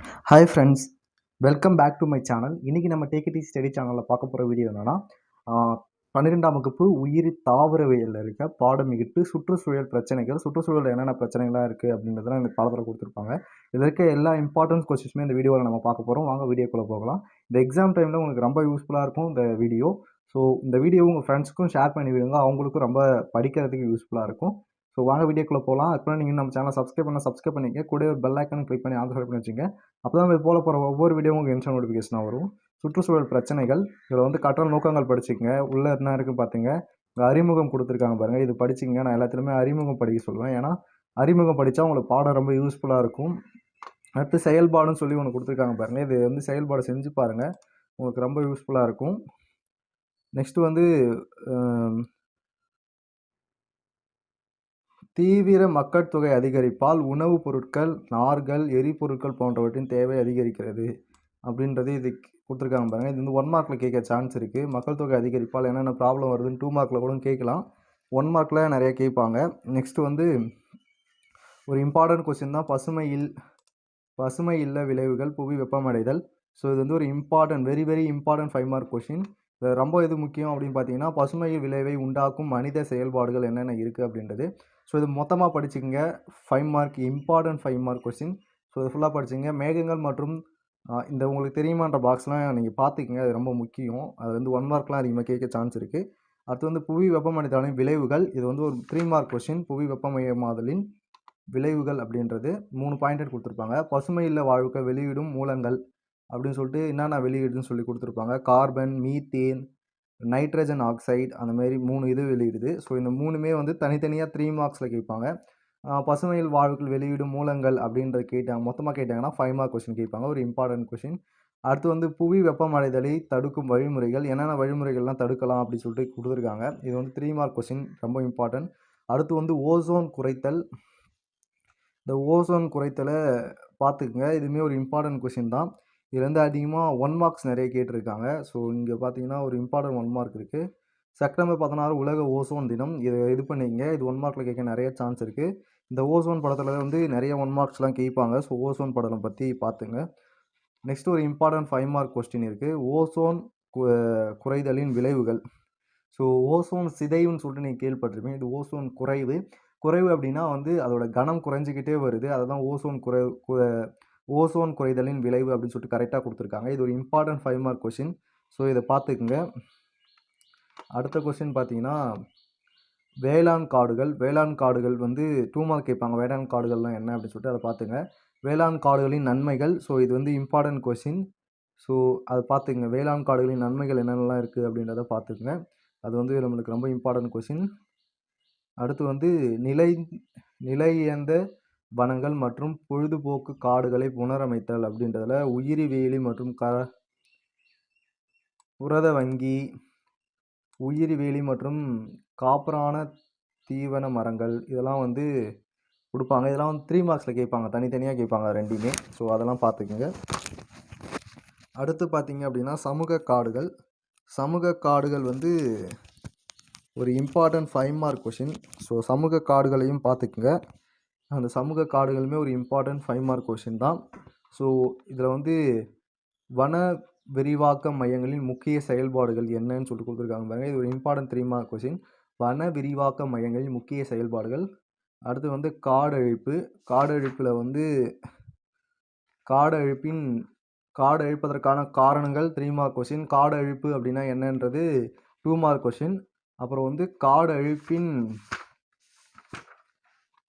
hi friends welcome back to my channel இன்றைக்கி நம்ம take study சேனலில் பார்க்க போகிற வீடியோ என்னென்னா பன்னிரெண்டாம் வகுப்பு உயிரி தாவரவியலில் இருக்க பாடம் எட்டு சுற்றுச்சூழல் பிரச்சனைகள் சுற்றுச்சூழல் என்னென்ன பிரச்சனைகளாக இருக்குது அப்படின்றதெல்லாம் இந்த பாடத்தில் கொடுத்துருப்பாங்க. இதில் இருக்க எல்லா இம்பார்ட்டன்ஸ் கொஸ்டின்ஸுமே இந்த வீடியோவில் நம்ம பார்க்க போகிறோம் வாங்க வீடியோக்குள்ளே போகலாம். இந்த எக்ஸாம் டைமில் உங்களுக்கு ரொம்ப யூஸ்ஃபுல்லாக இருக்கும் இந்த வீடியோ ஸோ இந்த வீடியோ உங்கள் ஃப்ரெண்ட்ஸுக்கும் ஷேர் பண்ணி விடுங்க. அவங்களுக்கும் ரொம்ப படிக்கிறதுக்கு யூஸ்ஃபுல்லாக இருக்கும். ஸோ வாங்க வீடியோக்குள்ளே போகலாம் அதுக்கப்புறம் நீங்கள் நம்ம சேனல் சப்ஸ்கிரைப் பண்ண சப்ஸ்கிரைப் பண்ணிக்க கூட ஒரு பெல் ஐக்கன் கிளிக் பண்ணி ஆன்சர் பண்ணி வச்சுங்க அப்போ தான் போல போகிற ஒவ்வொரு வீடியோ உங்களுக்கு இன்ஸ்டா நோட்டிஃபிகேஷனாக வரும். சுற்றுச்சூழல் பிரச்சனைகள் இதில் வந்து கற்றல் நோக்கங்கள் படிச்சுக்கங்க. உள்ளே என்ன இருக்குது பார்த்துங்க இங்கே அறிமுகம் கொடுத்துருக்காங்க பாருங்கள் இது படிச்சிங்க நான் எல்லாத்துலேயுமே அறிமுகம் படிக்க சொல்லுவேன். ஏன்னா அறிமுகம் படித்தா உங்களுக்கு பாடம் ரொம்ப யூஸ்ஃபுல்லாக இருக்கும். அடுத்து செயல்பாடுன்னு சொல்லி ஒன்று கொடுத்துருக்காங்க பாருங்கள் இது வந்து செயல்பாடு செஞ்சு பாருங்கள் உங்களுக்கு ரொம்ப யூஸ்ஃபுல்லாக இருக்கும். நெக்ஸ்ட்டு வந்து தீவிர மக்கள் தொகை அதிகரிப்பால் உணவுப் பொருட்கள் நார்கள் எரிபொருட்கள் போன்றவற்றின் தேவை அதிகரிக்கிறது அப்படின்றது இது கொடுத்துருக்காங்க பாருங்கள் இது வந்து ஒன் மார்க்கில் கேட்க சான்ஸ் இருக்குது மக்கள் தொகை அதிகரிப்பால் என்னென்ன ப்ராப்ளம் வருதுன்னு டூ மார்க்கில் கூட கேட்கலாம். ஒன் மார்க்கில் நிறைய கேட்பாங்க. நெக்ஸ்ட்டு வந்து ஒரு இம்பார்ட்டன்ட் கொஸ்டின் தான். பசுமையில் பசுமை இல்ல விளைவுகள் புவி வெப்பமடைதல். ஸோ இது வந்து ஒரு important very very important five mark question ரொம்ப எது முக்கியம் அப்படின்னு பார்த்தீங்கன்னா பசுமை விளைவை உண்டாக்கும் மனித செயல்பாடுகள் என்னென்ன இருக்குது அப்படின்றது. ஸோ இது மொத்தமாக படிச்சுக்கோங்க. Five mark important five mark question so இது ஃபுல்லாக படிச்சுங்க மேகங்கள் மற்றும் இந்த உங்களுக்கு தெரியுமான்ற பாக்ஸ்லாம் நீங்கள் பார்த்துக்கங்க. அது ரொம்ப முக்கியம். அது வந்து ஒன் மார்க்லாம் அதிகமாக கேட்க சான்ஸ் இருக்குது அடுத்து வந்து புவி வெப்பமடைதலின் விளைவுகள். இது வந்து ஒரு த்ரீ மார்க் கொஸ்டின் புவி வெப்பமயமாதலின் விளைவுகள் அப்படின்றது மூணு பாயிண்ட் கொடுத்துருப்பாங்க. பசுமையில் வாழ்க்கை வெளியிடும் மூலங்கள் அப்படின்னு சொல்லிட்டு என்னென்ன வெளியீடுன்னு சொல்லி கொடுத்துருப்பாங்க. கார்பன் மீத்தேன் நைட்ரஜன் ஆக்சைடு அந்த மாதிரி மூணு இது வெளியிடுது. ஸோ இந்த மூணுமே வந்து தனித்தனியாக த்ரீ மார்க்ஸில் கேட்பாங்க பசுமையில் வாழ்வுகள் வெளியிடும் மூலங்கள் அப்படின்றத கேட்டாங்க மொத்தமாக கேட்டாங்கன்னா ஃபைவ் மார்க் கொஷின் கேட்பாங்க ஒரு இம்பார்ட்டன்ட் கொஷின் அடுத்து வந்து புவி வெப்பமடைதலை தடுக்கும் வழிமுறைகள் என்னென்ன வழிமுறைகள்லாம் தடுக்கலாம் அப்படின்னு சொல்லிட்டு கொடுத்துருக்காங்க. இது வந்து த்ரீ மார்க் கொஷின் ரொம்ப இம்பார்ட்டன்ட் அடுத்து வந்து ஓசோன் குறைத்தல். இந்த ஓசோன் குறைத்தலை பார்த்துக்குங்க. இதுவுமே ஒரு இம்பார்ட்டன்ட் கொஷின் தான். இதுல வந்து அதிகமாக ஒன் மார்க்ஸ் நிறைய கேட்டிருக்காங்க. ஸோ இங்கே பார்த்தீங்கன்னா ஒரு இம்பார்ட்டன்ட் ஒன் மார்க் இருக்குது செப்டம்பர் பதினாறு உலக ஓசோன் தினம். இதை இது பண்ணிங்க இது ஒன் மார்க்கில் கேட்க நிறைய சான்ஸ் இருக்குது இந்த ஓசோன் படத்தில் வந்து நிறைய ஒன் மார்க்ஸ்லாம் கேட்பாங்க. ஸோ ஓசோன் படம் பற்றி பார்த்துங்க. நெக்ஸ்ட் ஒரு இம்பார்ட்டன்ட் ஃபைவ் மார்க் கொஸ்டின் இருக்குது ஓசோன் குறைதலின் விளைவுகள். ஸோ ஓசோன் சிதைவுன்னு சொல்லிட்டு நீங்கள் கேள்விப்பட்டிருப்பீங்க. இது ஓசோன் குறைவு. குறைவு அப்படின்னா வந்து அதோட கனம் குறைஞ்சிக்கிட்டே வருது. அதை தான் ஓசோன் குறை ஓசோன் குறைதலின் விளைவு அப்படின்னு சொல்லிட்டு கரெக்டாக கொடுத்துருக்காங்க. இது ஒரு important five mark question so இதை பார்த்துக்குங்க. அடுத்த கொஸ்டின் பார்த்தீங்கன்னா வேளாண் காடுகள். வேளாண் காடுகள் வந்து டூ மார்க் கேட்பாங்க. வேளாண் காடுகள்லாம் என்ன அப்படின்னு சொல்லிட்டு அதை பார்த்துங்க. வேளாண் காடுகளின் நன்மைகள். ஸோ இது வந்து இம்பார்ட்டன்ட் கொஷின் ஸோ அதை பார்த்துக்குங்க. வேளாண் காடுகளின் நன்மைகள் என்னென்னலாம் இருக்குது அப்படின்றத பார்த்துக்குங்க. அது வந்து நம்மளுக்கு ரொம்ப இம்பார்ட்டன்ட் கொஷின் அடுத்து வந்து நிலை நிலையந்த வனங்கள் மற்றும் பொழுதுபோக்கு காடுகளை புனரமைத்தல் அப்படின்றதுல உயிரி வேலி மற்றும் க புரத வங்கி உயிரி வேலி மற்றும் காப்பரான தீவன மரங்கள் இதெல்லாம் வந்து கொடுப்பாங்க. இதெல்லாம் வந்து த்ரீ மார்க்ஸில் கேட்பாங்க. தனித்தனியாக கேட்பாங்க ரெண்டையுமே ஸோ அதெல்லாம் பார்த்துக்குங்க. அடுத்து பார்த்தீங்க அப்படின்னா சமூக காடுகள். சமூக காடுகள் வந்து ஒரு important five mark question so சமூக காடுகளையும் பார்த்துக்குங்க. அந்த சமூக காடுகளுமே ஒரு இம்பார்ட்டன்ட் ஃபைவ் மார்க் கொஷின் தான். ஸோ இதில் வந்து வன விரிவாக்க மையங்களின் முக்கிய செயல்பாடுகள் என்னன்னு சொல்லிட்டு கொடுத்துருக்காங்க பாருங்க. இது ஒரு இம்பார்ட்டன்ட் த்ரீ மார்க் கொஷின் வன விரிவாக்க மையங்களின் முக்கிய செயல்பாடுகள். அடுத்து வந்து காடழிப்பு காடழிப்பில் வந்து காடழிப்பின் காடு அழிப்பதற்கான காரணங்கள் த்ரீ மார்க் கொஷின் காடு அழிப்பு அப்படின்னா என்னன்றது டூ மார்க் கொஷின் அப்புறம் வந்து காடு அழிப்பின்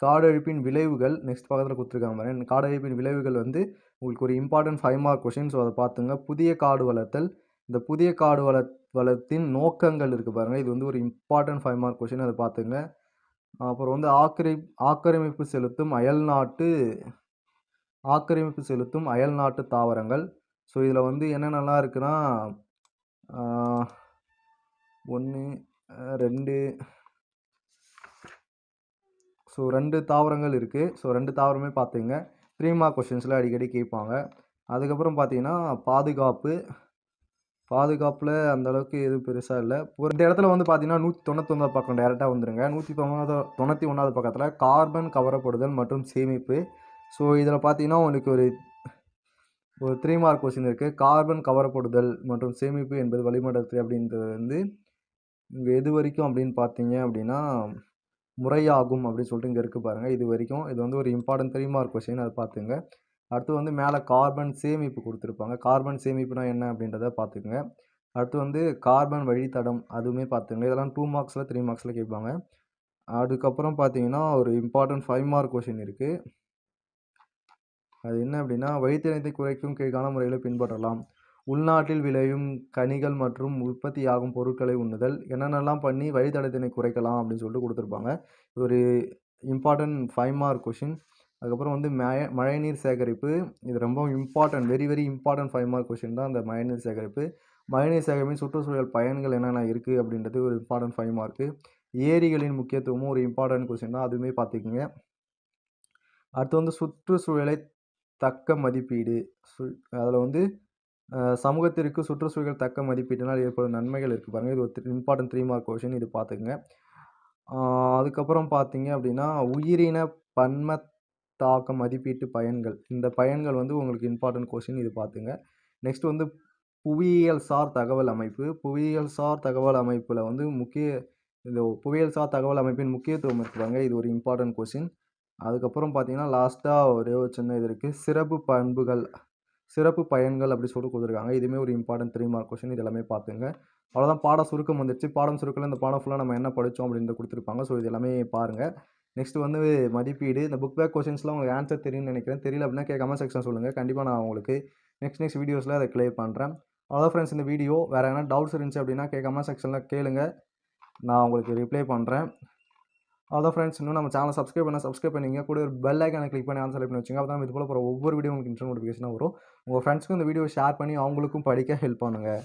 காடு அழிப்பின் விளைவுகள் நெக்ஸ்ட் பக்கத்தில் கொடுத்துருக்காங்க பாருங்கள் காடு அழிப்பின் விளைவுகள் வந்து உங்களுக்கு ஒரு important five mark question so அதை பார்த்துங்க. புதிய காடு வளர்த்தல். இந்த புதிய காடு வள வளத்தின் நோக்கங்கள் இருக்குது பாருங்கள் இது வந்து ஒரு இம்பார்ட்டன்ட் ஃபைவ் மார்க் கொஷின் அதை பார்த்துங்க. அப்புறம் வந்து ஆக்கிரி ஆக்கிரமிப்பு செலுத்தும் அயல் நாட்டு ஆக்கிரமிப்பு செலுத்தும் அயல்நாட்டு தாவரங்கள். ஸோ இதில் வந்து என்னென்னலாம் இருக்குன்னா ஒன்று ரெண்டு ஸோ ரெண்டு தாவரங்கள் இருக்குது ஸோ ரெண்டு தாவரமே பார்த்துங்க த்ரீ மார்க் கொஷின்ஸில் அடிக்கடி கேட்பாங்க. அதுக்கப்புறம் பார்த்தீங்கன்னா பாதுகாப்பு. பாதுகாப்பில் அந்தளவுக்கு எதுவும் பெருசாக இல்லை. ஒரு இடத்துல வந்து பார்த்தீங்கன்னா நூற்றி தொண்ணூத்தொம்பது பக்கம் டேரெக்டாக வந்துடுங்க நூற்றி தொண்ணூறு தொண்ணூற்றி ஒன்றாவது பக்கத்தில் கார்பன் கவரப்படுதல் மற்றும் சேமிப்பு. ஸோ இதில் பார்த்தீங்கன்னா உங்களுக்கு ஒரு ஒரு த்ரீ மார்க் கொஸ்டின் இருக்குது கார்பன் கவரப்படுதல் மற்றும் சேமிப்பு என்பது வளிமண்டலத்தில் அப்படின்றது வந்து இங்கே எது வரைக்கும் அப்படின்னு பார்த்தீங்க அப்படின்னா முறையாகும் அப்படின்னு சொல்லிட்டு இங்கே இருக்குது பாருங்கள் இது வரைக்கும் இது வந்து ஒரு இம்பார்ட்டன்ட் த்ரீ மார்க் கொஸ்டின் அதை பார்த்துங்க அடுத்து வந்து மேலே கார்பன் சேமிப்பு கொடுத்துருப்பாங்க. கார்பன் சேமிப்புனா என்ன அப்படின்றத பார்த்துக்குங்க அடுத்து வந்து கார்பன் வழித்தடம் அதுவுமே பார்த்துங்க இதெல்லாம் டூ மார்க்ஸில் த்ரீ மார்க்ஸில் கேட்பாங்க. அதுக்கப்புறம் பார்த்தீங்கன்னா ஒரு இம்பார்ட்டன்ட் ஃபைவ் மார்க் கொஷின் இருக்குது அது என்ன அப்படின்னா வழித்தடத்தை குறைக்கும் கீழ்கான முறையில் பின்பற்றலாம். உள்நாட்டில் விளையும் கனிகள் மற்றும் உற்பத்தியாகும் பொருட்களை உண்ணுதல் என்னென்னலாம் பண்ணி வழித்தடத்தினை குறைக்கலாம் அப்படின்னு சொல்லிட்டு கொடுத்துருப்பாங்க. இது ஒரு இம்பார்ட்டன்ட் ஃபைவ் மார்க் கொஷின் அதுக்கப்புறம் வந்து மழை மழைநீர் சேகரிப்பு. இது ரொம்ப important very very important five mark question தான் அந்த மழைநீர் சேகரிப்பு. மழைநீர் சேகரிப்பின் சுற்றுச்சூழல் பயன்கள் என்னென்ன இருக்குது அப்படின்றது ஒரு இம்பார்ட்டன்ட் ஃபைவ் மார்க்கு ஏரிகளின் முக்கியத்துவமும் ஒரு இம்பார்ட்டன்ட் கொஷின் தான். அதுவுமே பார்த்துக்குங்க. அடுத்து வந்து சுற்றுச்சூழலை தக்க மதிப்பீடு. சு அதில் வந்து சமூகத்திற்கு சுற்றுச்சூழல் தக்க மதிப்பீட்டினால் ஏற்படும் நன்மைகள் இருக்குது பாருங்கள் இது ஒரு இம்பார்ட்டன்ட் த்ரீ மார்க் கொஷின் இது பார்த்துக்குங்க. அதுக்கப்புறம் பார்த்தீங்க அப்படின்னா உயிரின பன்ம தாக்க மதிப்பீட்டு பயன்கள். இந்த பயன்கள் வந்து உங்களுக்கு இம்பார்ட்டன்ட் கொஷின் இது பார்த்துங்க நெக்ஸ்ட் வந்து புவியியல் சார் தகவல் அமைப்பு. புவியியல் சார் தகவல் அமைப்பில் வந்து முக்கிய இந்த புவியியல் சார் தகவல் அமைப்பின் முக்கியத்துவம் இருக்கிறாங்க இது ஒரு இம்பார்ட்டன்ட் கொஷின் அதுக்கப்புறம் பார்த்தீங்கன்னா லாஸ்ட்டாக ஒரே ஒரு சின்ன இது இருக்குது சிறப்பு பண்புகள் சிறப்பு பயன்கள் அப்படி சொல்லிட்டு கொடுத்துருக்காங்க. இதுவுமே ஒரு இம்பார்ட்டன்ட் த்ரீ மார்க் கொஷின் இது எல்லாமே பார்த்துங்க. அவ்வளோதான் பாடம் சுருக்கம் வந்துருச்சு. பாடம் சுருக்கில் இந்த பாடம் ஃபுல்லாக நம்ம என்ன படித்தோம் அப்படின்னு கொடுத்துருப்பாங்க. ஸோ இது எல்லாமே பாருங்கள் நெக்ஸ்ட் வந்து மதிப்பீடு. இந்த புக் பேக் கொஷின்ஸ்லாம் உங்களுக்கு ஆன்சர் தெரியும்னு நினைக்கிறேன். தெரியல அப்படின்னா கமெண்ட் செக்ஷன் சொல்லுங்கள் கண்டிப்பாக நான் உங்களுக்கு நெக்ஸ்ட் நெக்ஸ்ட் வீடியோஸில் அதை கிளியர் பண்ணுறேன் அவ்வளோ ஃப்ரெண்ட்ஸ் இந்த வீடியோ வேறு எதனா டவுட்ஸ் இருந்துச்சு அப்படின்னா கமெண்ட் செக்ஷனில் கேளுங்க. நான் உங்களுக்கு ரிப்ளை பண்ணுறேன் அவ்வளோதான் ஃப்ரெண்ட்ஸ் இன்னும் நம்ம சேனல் சப்ஸ்கிரைப் பண்ண சப்ஸ்கிரைப் பண்ணிங்க கூட ஒரு பெல் ஐக்கானை கிளிக் பண்ணி ஆன்சர் பண்ணி வச்சுங்க அப்போ தான் இது போல் போகிற ஒவ்வொரு வீடியோ உங்களுக்கு இன்ட்ரெஸ்ட் நோட்டிஃபிகேஷனாக வரும். உங்கள் ஃப்ரெண்ட்ஸ்க்கும் இந்த வீடியோ ஷேர் பண்ணி அவங்களுக்கும் படிக்க ஹெல்ப் பண்ணுங்கள்